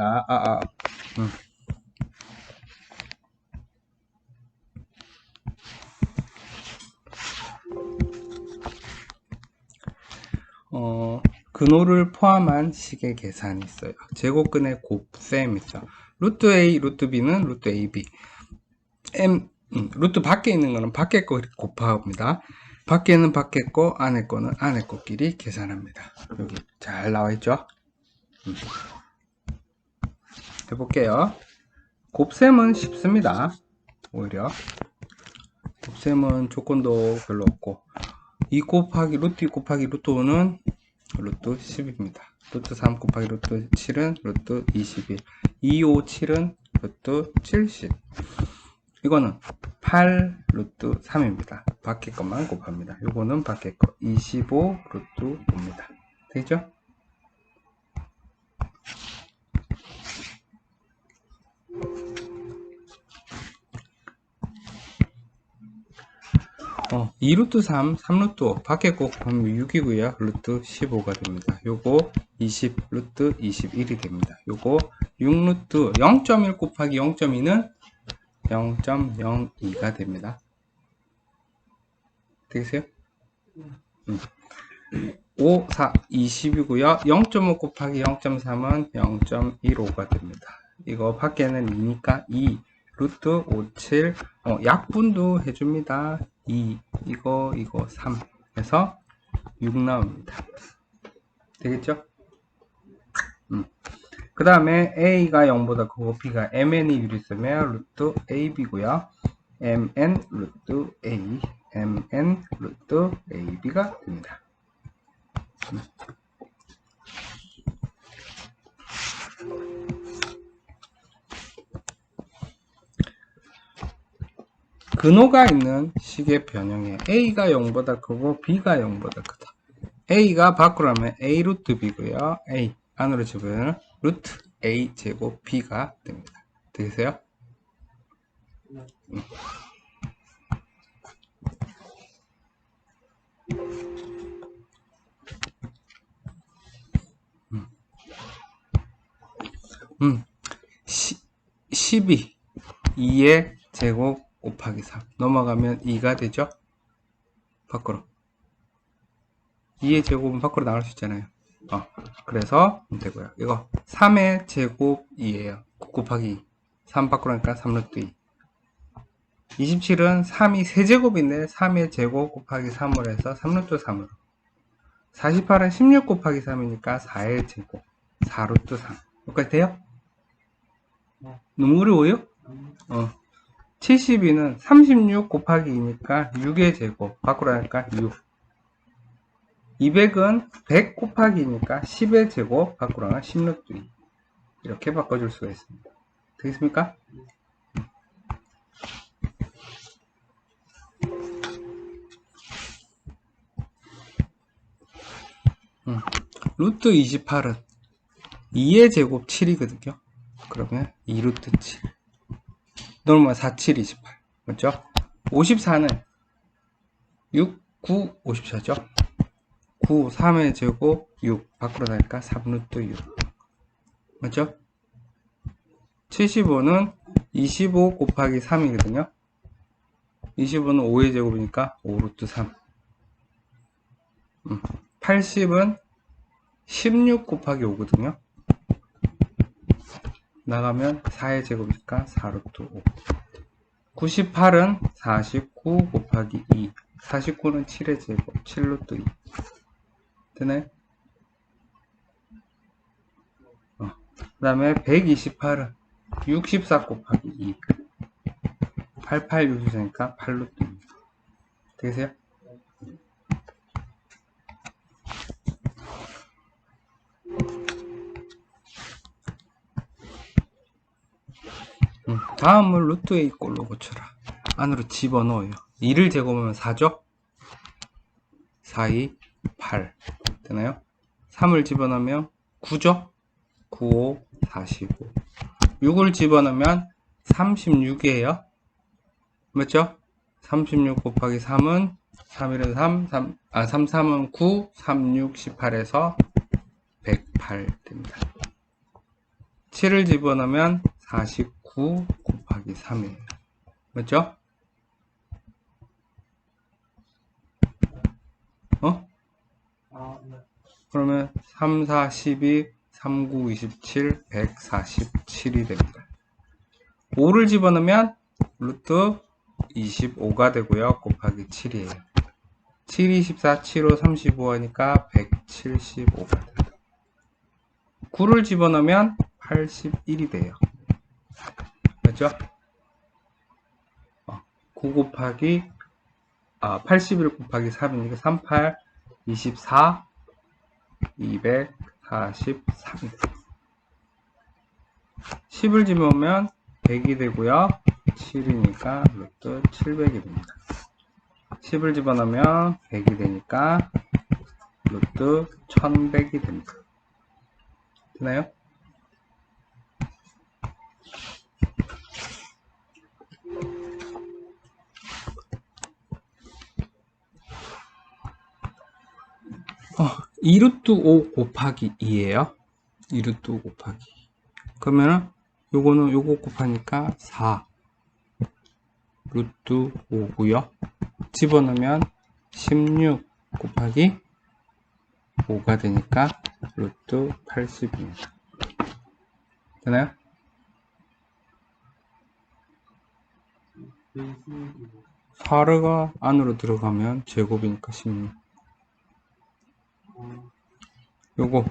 자, 아, 아. 음. 어, 근호를 포함한 식의 계산이 있어요. 제곱근의 곱셈이죠. 루트 A, 루트 B는 루트 AB. M, 음, 루트 밖에 있는 거는 밖에 거 곱합니다. 밖에 있는 밖에 거, 안에 거는 안에 거끼리 계산합니다. 여기 잘 나와 있죠? 음. 해볼게요. 곱셈은 쉽습니다. 오히려. 곱셈은 조건도 별로 없고. 2 곱하기 루트 2 곱하기 루트 5는 루트 10입니다. 루트 3 곱하기 루트 7은 루트 21. 2, 5, 7은 루트 70. 이거는 8 루트 3입니다. 밖에 것만 곱합니다. 요거는 밖에 거 25 루트 5입니다. 되죠? 어, 2루트 3, 3루트 5, 밖에 꼭 곱하면 6이고요. 루트 15가 됩니다. 요거 20, 루트 21이 됩니다. 요거 6루트 0.1 곱하기 0.2는 0.02가 됩니다. 되겠어요? 음. 5, 4, 20이고요. 0.5 곱하기 0.3은 0.15가 됩니다. 이거 밖에는 2니까 2, 루트 5, 7, 어, 약분도 해줍니다. 2, 이거, 이거 3 해서 6 나옵니다. 되겠죠? 음. 그 다음에 a가 0보다 크고 b가 mn이 있으면 루트 ab고요. mn 루트 a, mn 루트 ab가 됩니다. 음. 근호가 있는 식의 변형에 a가 0보다 크고 b가 0보다 크다. a가 밖으로 하면 a 루트 b고요. a 안으로 집으면 루트 a 제곱 b가 됩니다. 되세요? 음. 음. 음. 12 2의 제곱 곱하기 3 넘어가면 2가 되죠? 밖으로. 2의 제곱은 밖으로 나갈 수 있잖아요. 어, 그래서 되고요. 이거 3의 제곱이에요. 9 곱하기 2 3 밖으로 하니까 3루트 2 27은 3이 세제곱인데 3의 제곱 곱하기 3으로 해서 3루트 3으로. 48은 16 곱하기 3이니까 4의 제곱. 4루트 3 여기까지 돼요? 너무 어려워요? 어. 72는 36 곱하기 2니까 6의 제곱 밖으로 하니까 6 200은 100 곱하기 2니까 10의 제곱 밖으로 하면 16도 2 이렇게 바꿔줄 수가 있습니다 되겠습니까? 음. 루트 28은 2의 제곱 7이거든요 그러면 2루트 7 놀면 4, 7, 28. 맞죠? 54는 6, 9, 54죠? 9, 3의 제곱 6. 밖으로 나니까 3루트 6. 맞죠? 75는 25 곱하기 3이거든요. 25는 5의 제곱이니까 5루트 3. 80은 16 곱하기 5거든요. 나가면 4의 제곱이니까 4루트 5 98은 49 곱하기 2 49는 7의 제곱 7루트 2 되나요? 어. 그 다음에 128은 64 곱하기 2 88 64니까 8루트 2 되세요? 다음은 루트 A 꼴로 고쳐라. 안으로 집어넣어요. 2를 제곱하면 4죠? 4, 2, 8. 되나요? 3을 집어넣으면 9죠? 9, 5, 45. 6을 집어넣으면 36이에요. 맞죠? 36 곱하기 3은 3일은 3, 3, 아, 3, 3은 9, 3, 6, 18에서 108 됩니다. 7을 집어넣으면 49 곱하기 3이에요. 맞죠? 어? 그러면 3, 4, 12, 3, 9, 27, 147이 됩니다. 5를 집어넣으면 루트 25가 되고요. 곱하기 7이에요. 7, 24, 7, 5, 35 하니까 175가 돼요. 9를 집어넣으면 81이 돼요. 맞죠? 어, 9 곱하기 아, 81 곱하기 3이니까 38, 24, 243. 10을 집으면 100이 되고요. 7이니까 루트 700이 됩니다. 10을 집어넣으면 100이 되니까 루트 1100이 됩니다. 되나요? 어, 2루트 5 곱하기 2예요. 2루트 5 곱하기. 그러면은 요거는 요거 곱하니까 4 루트 5고요. 집어넣으면 16 곱하기 5가 되니까 루트 80입니다. 되나요? 4가 안으로 들어가면 제곱이니까 16. 어, 요거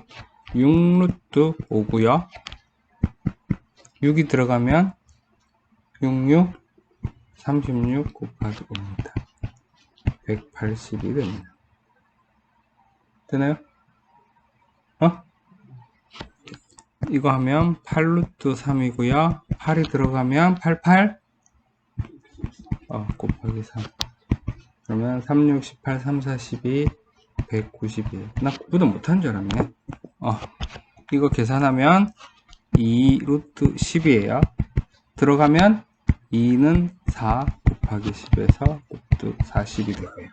6루트 5고요. 6이 들어가면 66 36 곱하기 5입니다. 180이 됩니다. 되나요? 어? 이거 하면 8루트 3이고요. 8이 들어가면 88 어, 곱하기 3 그러면 3, 6, 18, 3, 4, 12 192. 나 구분도 못한 줄 알았네. 어, 이거 계산하면 2 루트 10이에요. 들어가면 2는 4 곱하기 10에서 루트 40이 되고요.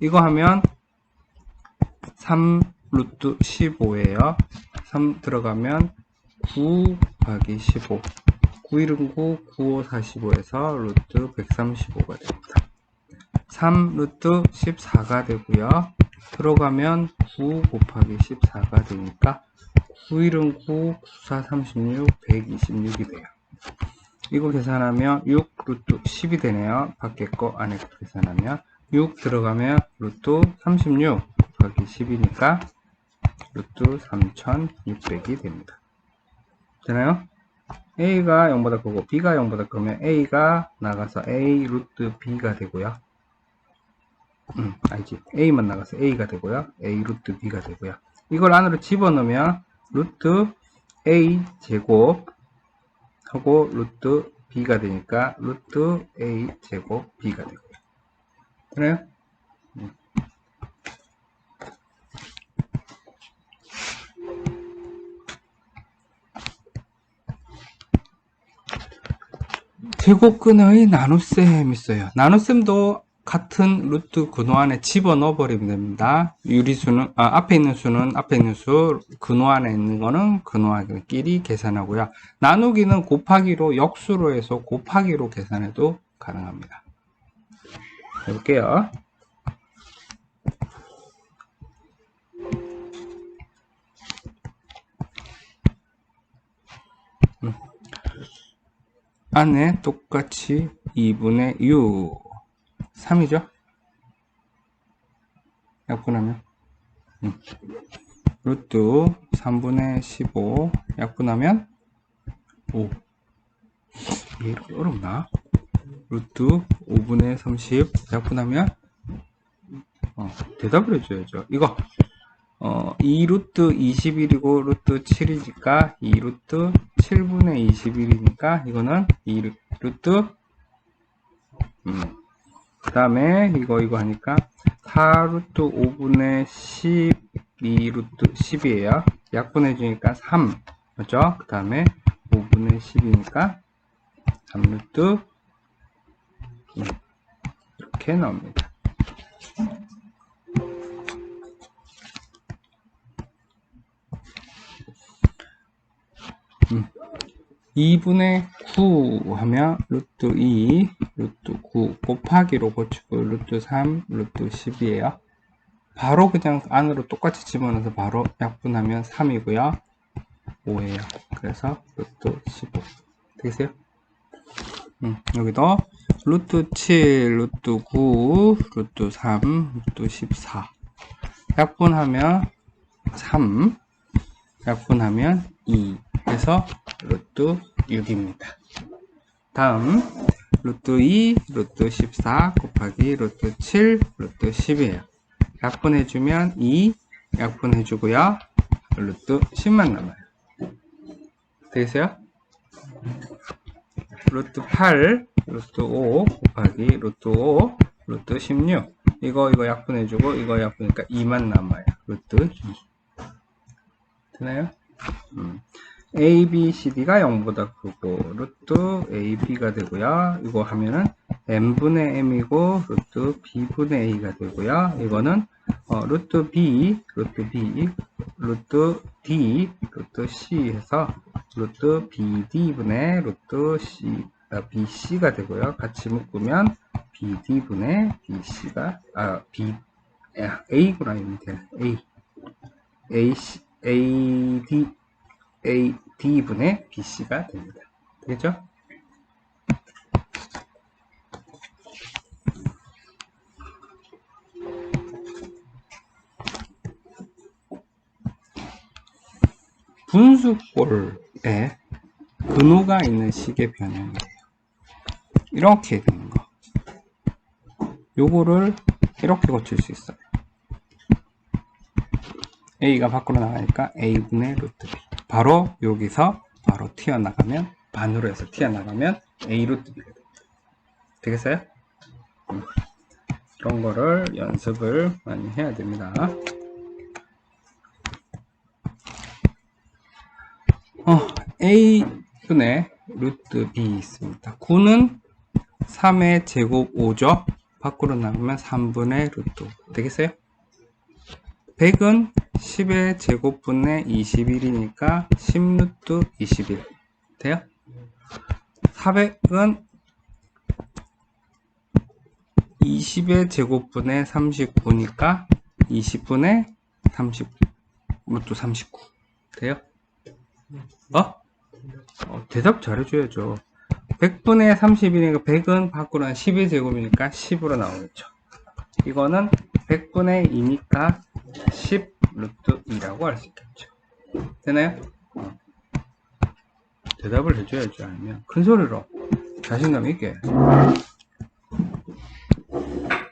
이거 하면 3 루트 15예요. 3 들어가면 9 곱하기 15. 9 1은 9, 9, 5, 45에서 루트 135가 됩니다. 3 루트 14가 되고요. 들어가면 9 곱하기 14가 되니까 9 1은 9, 9, 4, 36, 126이 돼요. 이거 계산하면 6 루트 10이 되네요. 밖에 거 안에 거 계산하면 6 들어가면 루트 36 곱하기 10이니까 루트 3600이 됩니다. 되나요? A가 0보다 크고 B가 0보다 크면 A가 나가서 A 루트 B가 되고요. 음, 알지? A만 나가서 A가 되고요. A 루트 B가 되고요. 이걸 안으로 집어넣으면 루트 A 제곱 하고 루트 B가 되니까 루트 A 제곱 B가 되고요. 그래요? 음. 제곱근의 나눗셈 있어요. 나눗셈도 같은 루트 근호 안에 집어넣어 버리면 됩니다. 유리수는 아, 앞에 있는 수는 앞에 있는 수, 근호 안에 있는 거는 근호끼리 계산하고요. 나누기는 곱하기로 역수로 해서 곱하기로 계산해도 가능합니다. 해볼게요. 음. 안에 똑같이 2분의 6 3이죠? 약분하면 음. 루트 3분의 15 약분하면 5 이게 이렇게 어렵나? 루트 5분의 30 약분하면 어, 대답을 해줘야죠 이거 어, 2루트 21이고 루트 7이니까 2루트 7분의 21이니까 이거는 2루트 음. 그 다음에 이거 이거 하니까 4루트 5분의 12루트 10이에요. 약분해 주니까 3 맞죠? 그 다음에 5분의 10이니까 3루트 음. 이렇게 나옵니다. 2분의 9 하면 루트 2, 루트 9 곱하기로 고치고 루트 3, 루트 10이에요. 바로 그냥 안으로 똑같이 집어넣어서 바로 약분하면 3이고요. 5예요. 그래서 루트 15. 되겠어요? 음, 여기도 루트 7, 루트 9, 루트 3, 루트 14. 약분하면 3, 약분하면 2. 해서 루트 6입니다. 다음 루트 2, 루트 14 곱하기 루트 7, 루트 10이에요. 약분해주면 2, 약분해주고요. 루트 10만 남아요. 되겠어요? 루트 8, 루트 5 곱하기 루트 5, 루트 16. 이거, 이거 약분해주고, 이거 약분하니까 2만 남아요. 루트 2. 되나요? 음. A, B, C, D가 0보다 크고, 루트 A, B가 되고요. 이거 하면은 M분의 M이고, 루트 B분의 A가 되고요. 이거는, 어, 루트 B, 루트 B, 루트 D, 루트 C 해서, 루트 BD분의 루트 C, 아, BC가 되고요. 같이 묶으면 BD분의 BC가, 아, B, 아, A구나, 이렇게. A. AC, AD, AD분의 BC가 됩니다. 되겠죠? 분수꼴에 근호가 있는 식의 변형이에요. 이렇게 되는 거. 요거를 이렇게 고칠 수 있어요. A가 밖으로 나가니까 A분의 루트 B. 바로 여기서 바로 튀어나가면, 반으로 해서 튀어나가면 A 루트 B가. 되겠어요? 음. 이런 거를 연습을 많이 해야 됩니다. 어, A분의 루트 B 있습니다. 9는 3의 제곱 5죠? 밖으로 나가면 3분의 루트 5. 되겠어요? 100은 10의 제곱분의 21이니까 10루트 21. 돼요? 400은 20의 제곱분의 39니까 20분의 39. 루트 39. 돼요? 어? 어, 대답 잘해줘야죠. 100분의 30이니까 100은 밖으로 한 10의 제곱이니까 10으로 나오겠죠. 이거는 100분의 2니까 10 루트 2라고 할 수 있겠죠. 되나요? 어. 대답을 해줘야죠. 아니면 큰 소리로 자신감 있게.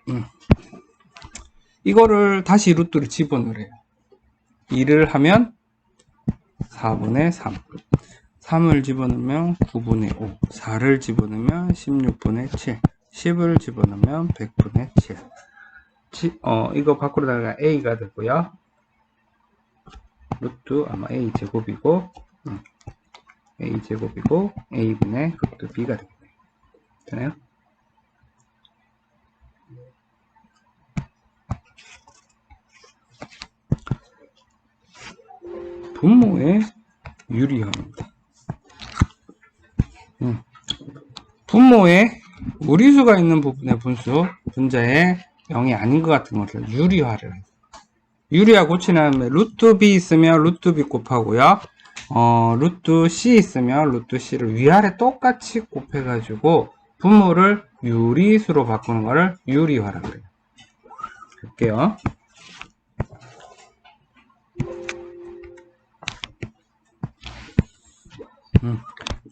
음. 이거를 다시 루트를 집어넣으래요. 2를 하면 4분의 3. 3을 집어넣으면 9분의 5. 4를 집어넣으면 16분의 7. 10을 집어넣으면 100분의 7. 지, 어, 이거 밖으로 나가 A가 되고요. 루트 아마 A 제곱이고, 음, A 제곱이고, A분의 루트 B가 되겠네요. 되나요? 분모의 유리함입니다. 음. 분모에 무리수가 있는 부분의 분수, 분자의 0이 아닌 것 같은 것을 유리화를 해요. 유리화 고치는 루트 b 있으면 루트 b 곱하고요. 어, 루트 c 있으면 루트 c를 위아래 똑같이 곱해 가지고 분모를 유리수로 바꾸는 것을 유리화라고 해요. 볼게요. 음,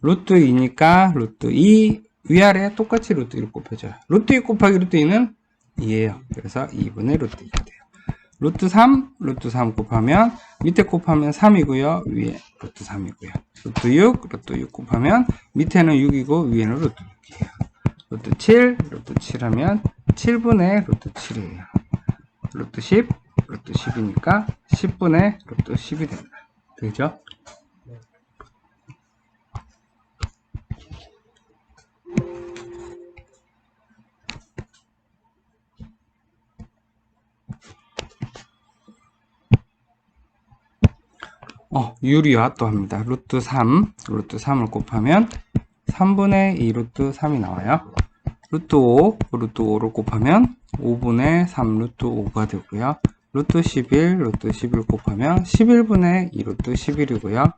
루트 2니까 루트 2 위아래 똑같이 루트 1 곱해줘요. 루트 2 곱하기 루트 2는 2예요. 그래서 2분의 루트 2가 돼요. 루트 3, 루트 3 곱하면 밑에 곱하면 3이고요. 위에 루트 3이고요. 루트 6, 루트 6 곱하면 밑에는 6이고 위에는 루트 6이에요. 루트 7, 루트 7 하면 7분의 루트 7이에요. 루트 10, 루트 10이니까 10분의 루트 10이 됩니다. 되죠? 유리화 또 합니다. 루트 3, 루트 3을 곱하면 3분의 2 루트 3이 나와요. 루트 5, 루트 5를 곱하면 5분의 3 루트 5가 되고요. 루트 11, 루트 11 곱하면 11분의 2 루트 11이고요.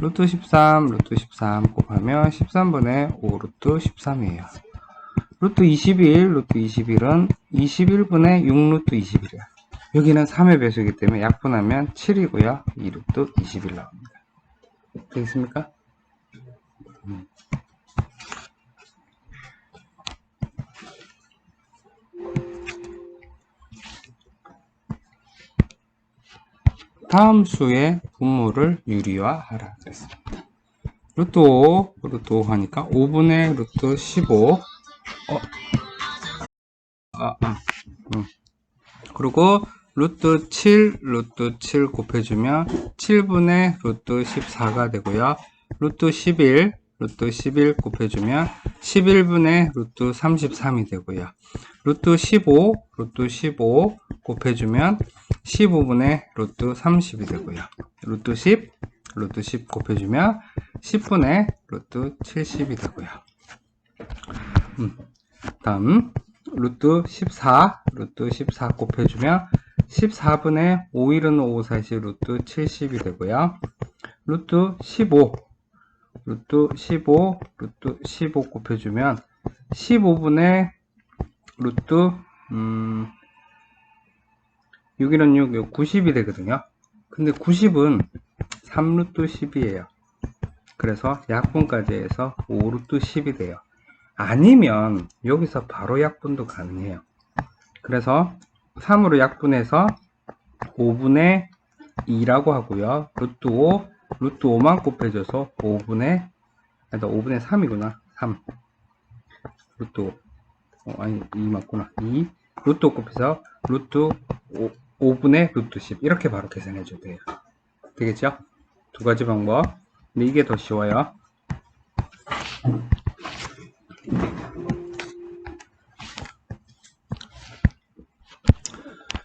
루트 13, 루트 13 곱하면 13분의 5 루트 13이에요. 루트 21, 루트 21은 21분의 6 루트 21이에요. 여기는 3의 배수이기 때문에 약분하면 7이고요. 2 루트 21 나옵니다. 되겠습니까? 음. 다음 수의 분모를 유리화하라 그랬습니다. 루트 5, 루트 5 하니까 5분의 루트 15. 어. 아, 아. 음. 그리고 루트 7, 루트 7 곱해주면 7분의 루트 14가 되고요. 루트 11, 루트 11 곱해주면 11분의 루트 33이 되고요. 루트 15, 루트 15 곱해주면 15분의 루트 30이 되고요. 루트 10, 루트 10 곱해주면 10분의 루트 70이 되고요. 음, 다음 루트 14, 루트 14 곱해주면 14분의 5일은 5, 4시 루트 70이 되고요. 루트 15, 루트 15, 루트 15 곱해주면 15분의 루트 음, 6일은 6, 90이 되거든요. 근데 90은 3루트 10이에요. 그래서 약분까지 해서 5루트 10이 돼요. 아니면 여기서 바로 약분도 가능해요. 그래서 3으로 약분해서 5분의 2라고 하고요. 루트 5, 루트 5만 곱해줘서 5분의, 아니, 5분의 3이구나. 3. 루트 5. 어, 아니, 2 맞구나. 2. 루트 5 곱해서 루트 5, 5분의 루트 10. 이렇게 바로 계산해줘도 돼요. 되겠죠? 두 가지 방법. 근데 이게 더 쉬워요.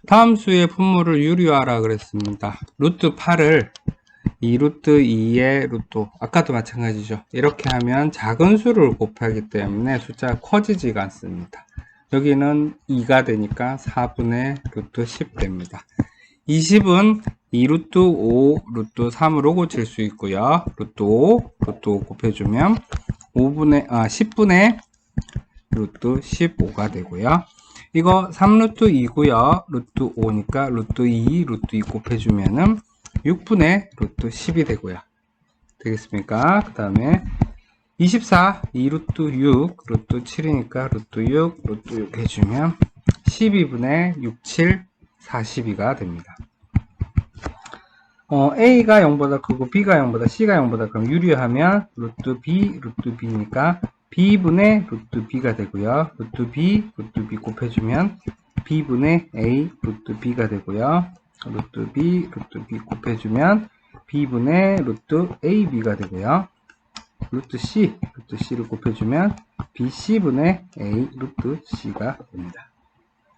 다음 수의 분모를 유리화하라 그랬습니다. 루트 8을 2 루트 2의 루트 아까도 마찬가지죠. 이렇게 하면 작은 수를 곱하기 때문에 숫자가 커지지가 않습니다. 여기는 2가 되니까 4분의 루트 10 됩니다. 20은 2 루트 5 루트 3으로 고칠 수 있고요. 루트 5 루트 5 곱해주면 5분의 아 10분의 루트 15가 되고요. 이거 3루트 2고요. 루트 5니까 루트 2, 루트 2 곱해주면은 6분의 루트 10이 되고요. 되겠습니까? 그 다음에 24, 2루트 6, 루트 7이니까 루트 6, 루트 6 해주면 12분의 6, 7, 42가 됩니다. 어, A가 0보다 크고 B가 0보다 C가 0보다 그럼 유리하면 루트 B, 루트 B니까 B분의 루트 B가 되고요. 루트 B, 루트 B 곱해주면 B분의 A, 루트 B가 되고요. 루트 B, 루트 B 곱해주면 B분의 루트 AB가 되고요. 루트 C, 루트 C를 곱해주면 BC분의 A, 루트 C가 됩니다.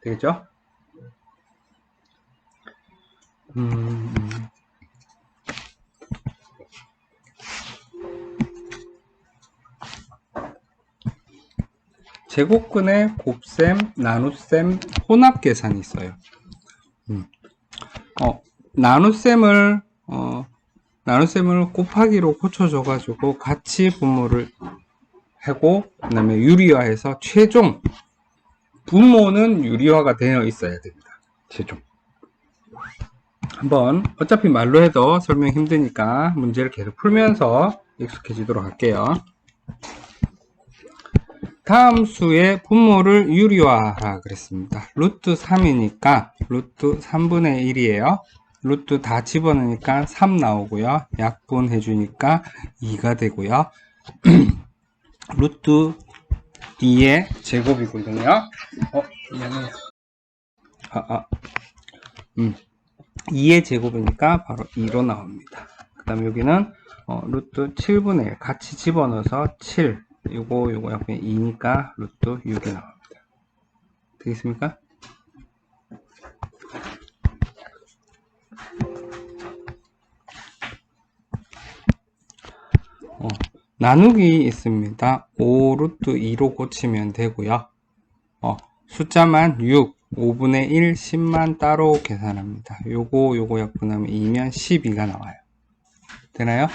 되겠죠? 음, 제곱근의 곱셈, 나눗셈, 혼합 계산이 있어요. 음. 어, 나눗셈을 어, 나눗셈을 곱하기로 고쳐줘가지고 같이 분모를 하고 그다음에 유리화해서 최종 분모는 유리화가 되어 있어야 됩니다. 최종. 한번 어차피 말로 해도 설명 힘드니까 문제를 계속 풀면서 익숙해지도록 할게요. 다음 수의 분모를 유리화하라 그랬습니다. 루트 3이니까 루트 3분의 1이에요. 루트 다 집어넣으니까 3 나오고요. 약분 해 주니까 2가 되고요. 루트 2의 제곱이거든요. 어, 미안해요. 아, 아. 음. 2의 제곱이니까 바로 2로 나옵니다. 그 다음에 여기는 어, 루트 7분의 1 같이 집어넣어서 7 요거 요거 약분 2니까 루트 6이 나옵니다. 되겠습니까? 어, 나누기 있습니다. 5 루트 2로 고치면 되고요. 어, 숫자만 6, 5분의 1, 10만 따로 계산합니다. 요거 요거 약분하면 2면 12가 나와요. 되나요?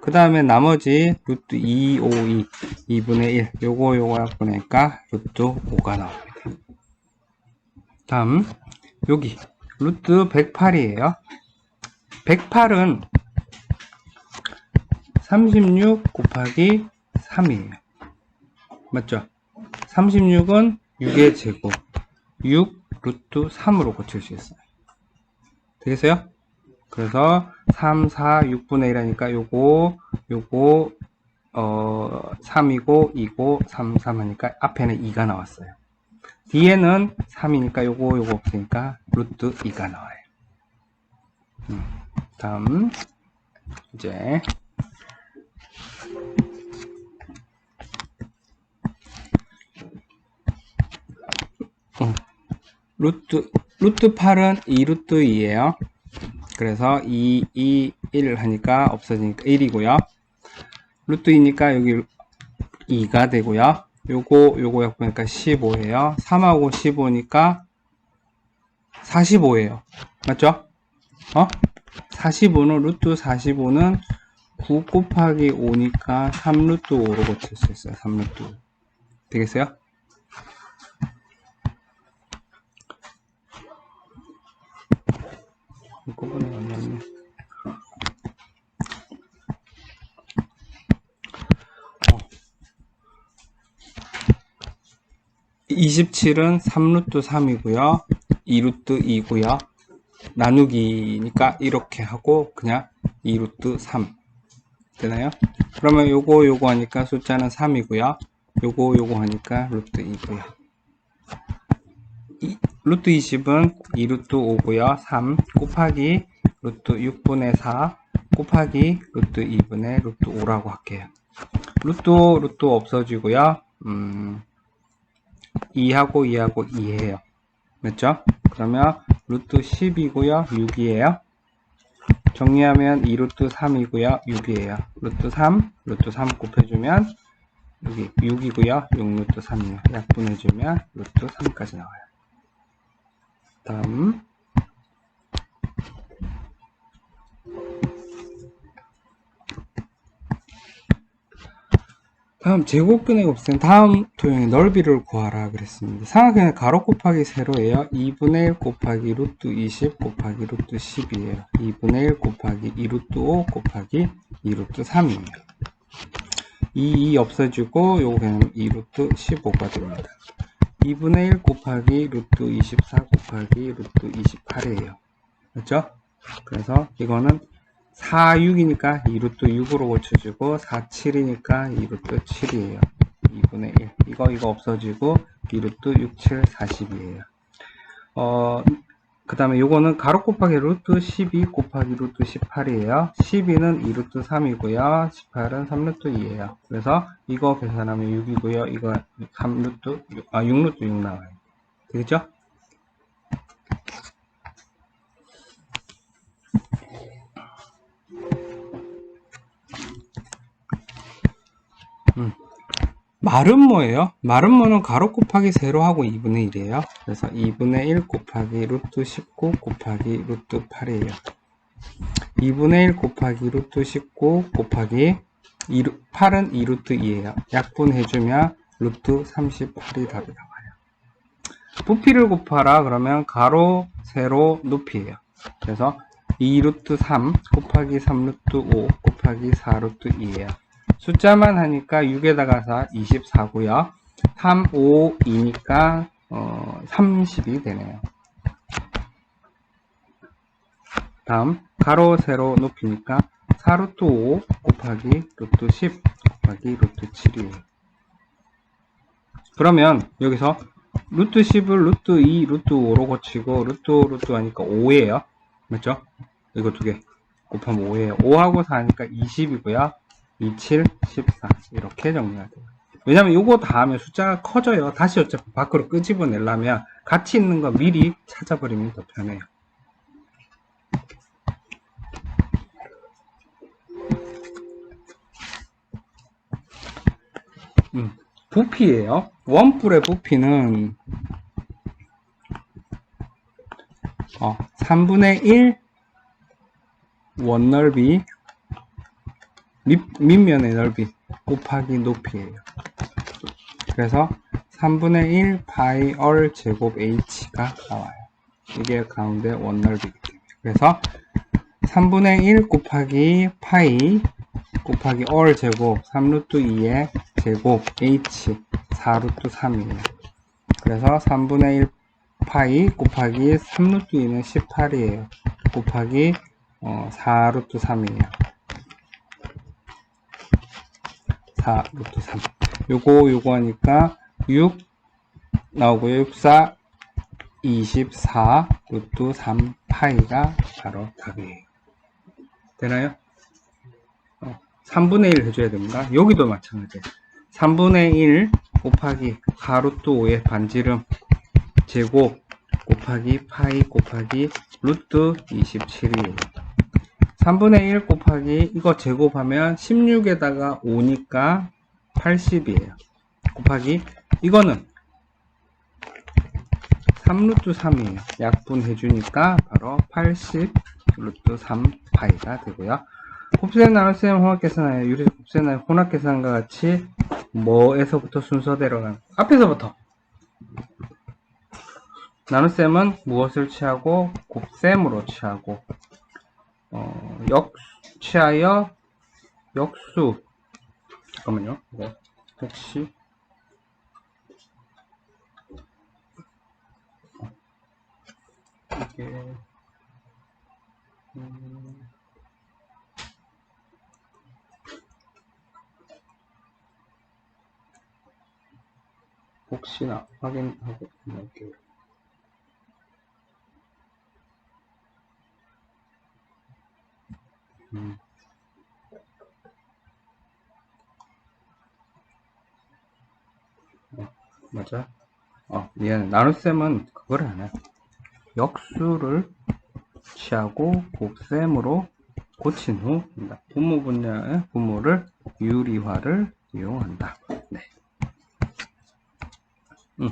그 다음에 나머지 루트 2, 5, 2, 2분의 1 요거 요거 약분하니까 루트 5가 나옵니다. 다음 여기 루트 108이에요. 108은 36 곱하기 3이에요. 맞죠? 36은 6의 제곱 6 루트 3으로 고칠 수 있어요. 되겠어요? 그래서 3, 4, 6분의 1 하니까 요거 요거 어 3이고 2고 3, 3 하니까 앞에는 2가 나왔어요. 뒤에는 3이니까 요거 요거 없으니까 루트 2가 나와요. 음, 다음 이제 어, 루트 루트 8은 2 루트 2예요. 그래서 2, 2, 1 하니까 없어지니까 1이고요. 루트 2니까 여기 2가 되고요. 요거 요거 약보니까 15예요. 3하고 15니까 45예요. 맞죠? 어? 45는 루트 45는 9 곱하기 5니까 3 루트 5로 고칠 수 있어요. 3 루트 5. 되겠어요? 한꺼번에 안 맞네. 어. 27은 3루트 3이고요. 2루트 2고요. 나누기니까 이렇게 하고 그냥 2루트 3 되나요? 그러면 요거 요거 하니까 숫자는 3이고요. 요거 요거 하니까 루트 2고요. 이, 루트 20은 2루트 5고요. 3 곱하기 루트 6분의 4 곱하기 루트 2분의 루트 5라고 할게요. 루트 루트 없어지고요. 음, 2하고 2하고 2예요. 맞죠? 그러면 루트 10이고요. 6이에요. 정리하면 2루트 3이고요. 6이에요. 루트 3, 루트 3 곱해주면 여기 6이고요. 6루트 3이요. 약분해주면 루트 3까지 나와요. 다음 다음 제곱근의 곱셈 다음 도형의 넓이를 구하라 그랬습니다. 삼각형의 가로 곱하기 세로예요. 2분의 1 곱하기 루트 20 곱하기 루트 10이에요. 2분의 1 곱하기 2 루트 5 곱하기 2 루트 3이에요. 2, 2 없어지고 요거는 2 루트 15가 됩니다. 2분의 1 곱하기 루트 24 곱하기 루트 28이에요. 그렇죠? 그래서 이거는 4, 6이니까 2루트 6으로 고쳐주고 4, 7이니까 2루트 7이에요. 2분의 1. 이거 이거 없어지고 2루트 6, 7, 40이에요. 어, 그 다음에 요거는 가로 곱하기 루트 12 곱하기 루트 18이에요. 12는 2 루트 3이고요. 18은 3 루트 2예요. 그래서 이거 계산하면 6이고요. 이거 3 루트 6, 아 6 루트 6 나와요. 되겠죠? 말은 뭐는 가로 곱하기 세로하고 2분의 1이에요. 그래서 2분의 1 곱하기 루트 19 곱하기 루트 8이에요. 2분의 1 곱하기 루트 19 곱하기 2, 8은 2루트 2예요. 약분해주면 루트 38이 답이 나와요. 부피를 곱하라 그러면 가로, 세로, 높이에요. 그래서 2루트 3 곱하기 3루트 5 곱하기 4루트 2예요. 숫자만 하니까 6에다가 4, 24고요. 3, 5, 2니까 어, 30이 되네요. 다음 가로, 세로, 높이니까 4루트 5 곱하기 루트 10 곱하기 루트 7이에요. 그러면 여기서 루트 10을 루트 2, 루트 5로 고치고 루트 5, 루트 하니까 5예요. 맞죠? 이거 두 개 곱하면 5예요. 5하고 4하니까 20이고요. 27, 14 이렇게 정리가 돼요. 왜냐면 이거 다 하면 숫자가 커져요. 다시 어차피 밖으로 끄집어내려면 같이 있는 거 미리 찾아버리면 더 편해요. 음, 부피예요. 원뿔의 부피는 어, 3분의 1 원넓이 밑, 밑면의 넓이 곱하기 높이예요. 그래서 3분의 1 파이 얼 제곱 h가 나와요. 이게 가운데 원 넓이기 때문에. 그래서 3분의 1 곱하기 파이 곱하기 얼 제곱 3루트 2의 제곱 h 4루트 3이에요. 그래서 3분의 1 파이 곱하기 3루트 2는 18이에요. 곱하기 어, 4루트 3이에요. 4 루트 3. 요거 요거 하니까 6 나오고요. 6, 4, 24 루트 3 파이가 바로 답이에요. 되나요? 어, 3분의 1 해줘야 됩니다. 여기도 마찬가지예요. 3분의 1 곱하기 가루트 5의 반지름 제곱 곱하기 파이 곱하기 루트 27이에요. 3분의 1 곱하기 이거 제곱하면 16에다가 5니까 80이에요. 곱하기 이거는 3루트 3이에요. 약분해주니까 바로 80 루트 3 파이가 되고요. 곱셈 나눗셈 혼합 계산하여 유리 곱셈 혼합 계산과 같이 뭐에서부터 순서대로 가 앞에서부터 나눗셈은 무엇을 취하고 곱셈으로 취하고 어, 역 취하여 역수 잠깐만요. 이거 혹시 이게 음, 혹시나 확인하고 넘길게요. 음. 어, 맞아? 어, 미안해. 나눗셈은 그걸 안 해. 역수를 취하고 곱셈으로 고친 후 분모 분야의 분모를 유리화를 이용한다. 네. 음.